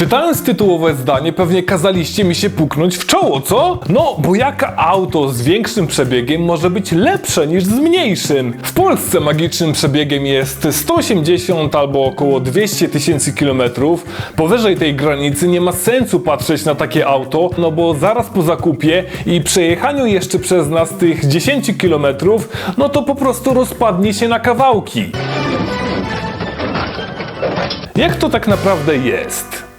Czytając tytułowe zdanie, pewnie kazaliście mi się puknąć w czoło, co? No, bo jak auto z większym przebiegiem może być lepsze niż z mniejszym? W Polsce magicznym przebiegiem jest 180 albo około 200 tysięcy kilometrów. Powyżej tej granicy nie ma sensu patrzeć na takie auto, no bo zaraz po zakupie i przejechaniu jeszcze przez nas tych 10 kilometrów, no to po prostu rozpadnie się na kawałki. Jak to tak naprawdę jest?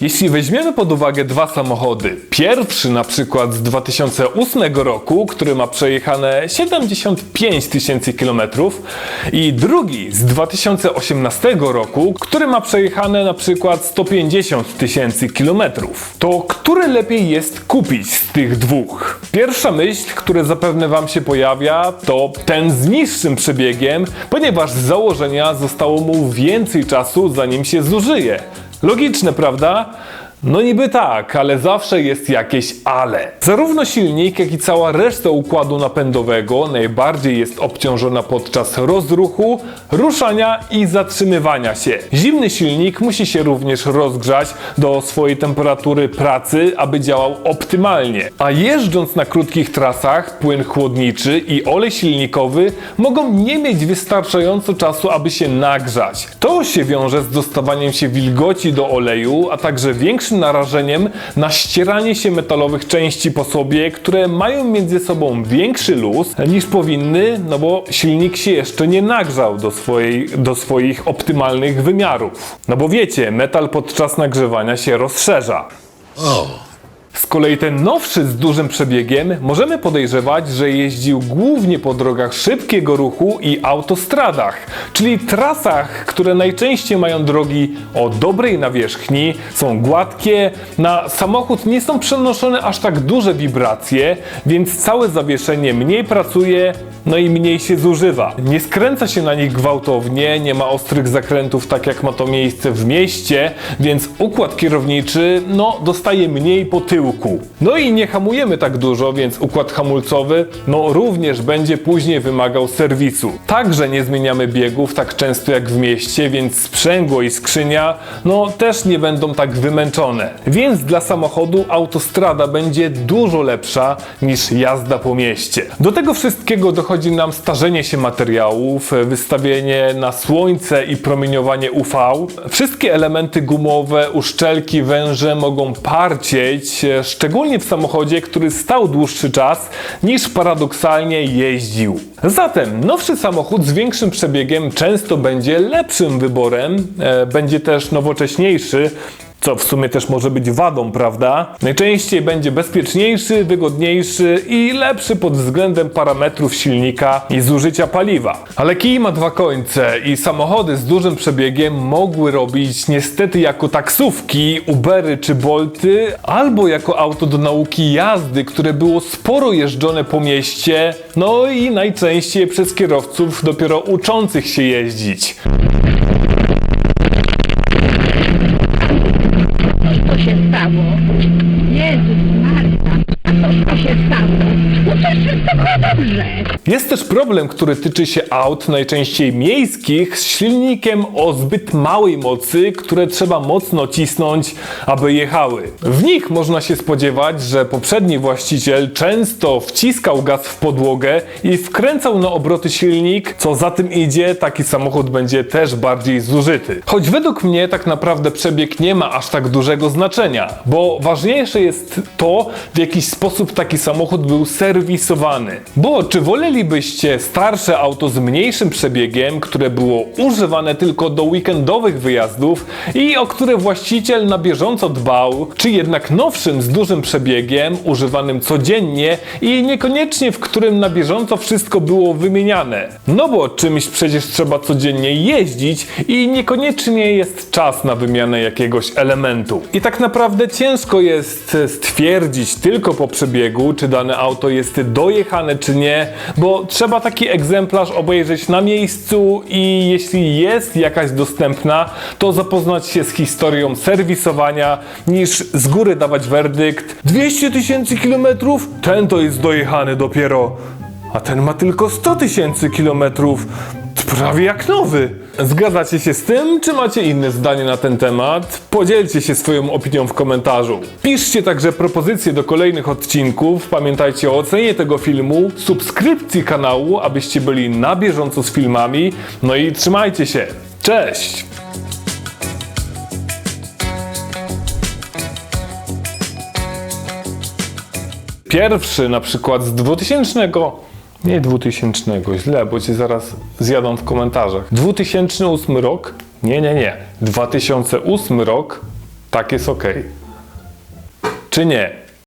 Jeśli weźmiemy pod uwagę dwa samochody, pierwszy na przykład z 2008 roku, który ma przejechane 75 tysięcy kilometrów i drugi z 2018 roku, który ma przejechane na przykład 150 tysięcy kilometrów, to który lepiej jest kupić z tych dwóch? Pierwsza myśl, która zapewne Wam się pojawia, to ten z niższym przebiegiem, ponieważ z założenia zostało mu więcej czasu zanim się zużyje. Logiczne, prawda? No niby tak, ale zawsze jest jakieś ale. Zarówno silnik, jak i cała reszta układu napędowego najbardziej jest obciążona podczas rozruchu, ruszania i zatrzymywania się. Zimny silnik musi się również rozgrzać do swojej temperatury pracy, aby działał optymalnie. A jeżdżąc na krótkich trasach, płyn chłodniczy i olej silnikowy mogą nie mieć wystarczająco czasu, aby się nagrzać. To się wiąże z dostawaniem się wilgoci do oleju, a także większym narażeniem na ścieranie się metalowych części po sobie, które mają między sobą większy luz niż powinny, no bo silnik się jeszcze nie nagrzał do, swojej, do swoich optymalnych wymiarów. No bo wiecie, metal podczas nagrzewania się rozszerza. Z kolei ten nowszy z dużym przebiegiem możemy podejrzewać, że jeździł głównie po drogach szybkiego ruchu i autostradach, czyli trasach, które najczęściej mają drogi o dobrej nawierzchni, są gładkie, na samochód nie są przenoszone aż tak duże wibracje, więc całe zawieszenie mniej pracuje, no i mniej się zużywa. Nie skręca się na nich gwałtownie, nie ma ostrych zakrętów tak jak ma to miejsce w mieście, więc układ kierowniczy no dostaje mniej po tyłku. No i nie hamujemy tak dużo, więc układ hamulcowy no również będzie później wymagał serwisu. Także nie zmieniamy biegów tak często jak w mieście, więc sprzęgło i skrzynia no też nie będą tak wymęczone. Więc dla samochodu autostrada będzie dużo lepsza niż jazda po mieście. Do tego wszystkiego dochodzi nam starzenie się materiałów, wystawienie na słońce i promieniowanie UV. Wszystkie elementy gumowe, uszczelki, węże mogą parcieć, szczególnie w samochodzie, który stał dłuższy czas niż paradoksalnie jeździł. Zatem nowszy samochód z większym przebiegiem często będzie lepszym wyborem, e, będzie też nowocześniejszy, co w sumie też może być wadą, prawda? Najczęściej będzie bezpieczniejszy, wygodniejszy i lepszy pod względem parametrów silnika i zużycia paliwa. Ale kij ma dwa końce i samochody z dużym przebiegiem mogły robić niestety jako taksówki, Ubery czy Bolty, albo jako auto do nauki jazdy, które było sporo jeżdżone po mieście, no i najczęściej przez kierowców dopiero uczących się jeździć. Się stało? Jezus To się stało? No to wszystko dobrze. Jest też problem, który tyczy się aut, najczęściej miejskich, z silnikiem o zbyt małej mocy, które trzeba mocno cisnąć, aby jechały. W nich można się spodziewać, że poprzedni właściciel często wciskał gaz w podłogę i wkręcał na obroty silnik, co za tym idzie, taki samochód będzie też bardziej zużyty. Choć według mnie tak naprawdę przebieg nie ma aż tak dużego znaczenia, bo ważniejsze jest to, w jaki sposób taki samochód był serwisowany. Bo czy wolelibyście starsze auto z mniejszym przebiegiem, które było używane tylko do weekendowych wyjazdów i o które właściciel na bieżąco dbał, czy jednak nowszym z dużym przebiegiem, używanym codziennie i niekoniecznie w którym na bieżąco wszystko było wymieniane? No bo czymś przecież trzeba codziennie jeździć i niekoniecznie jest czas na wymianę jakiegoś elementu. I tak naprawdę ciężko jest stwierdzić tylko po przebiegu, czy dane auto jest dojechane, czy nie, bo trzeba taki egzemplarz obejrzeć na miejscu i jeśli jest jakaś dostępna, to zapoznać się z historią serwisowania, niż z góry dawać werdykt. 200 tysięcy kilometrów? Ten to jest dojechany dopiero. A ten ma tylko 100 tysięcy kilometrów. prawie jak nowy. Zgadzacie się z tym, czy macie inne zdanie na ten temat? Podzielcie się swoją opinią w komentarzu. Piszcie także propozycje do kolejnych odcinków. Pamiętajcie o ocenie tego filmu, subskrypcji kanału, abyście byli na bieżąco z filmami. No i trzymajcie się. Cześć! Pierwszy na przykład z 2000. Nie 2000, źle, bo cię zaraz zjadą w komentarzach. 2008 rok? Nie, nie, nie. 2008 rok, tak jest ok. Czy nie?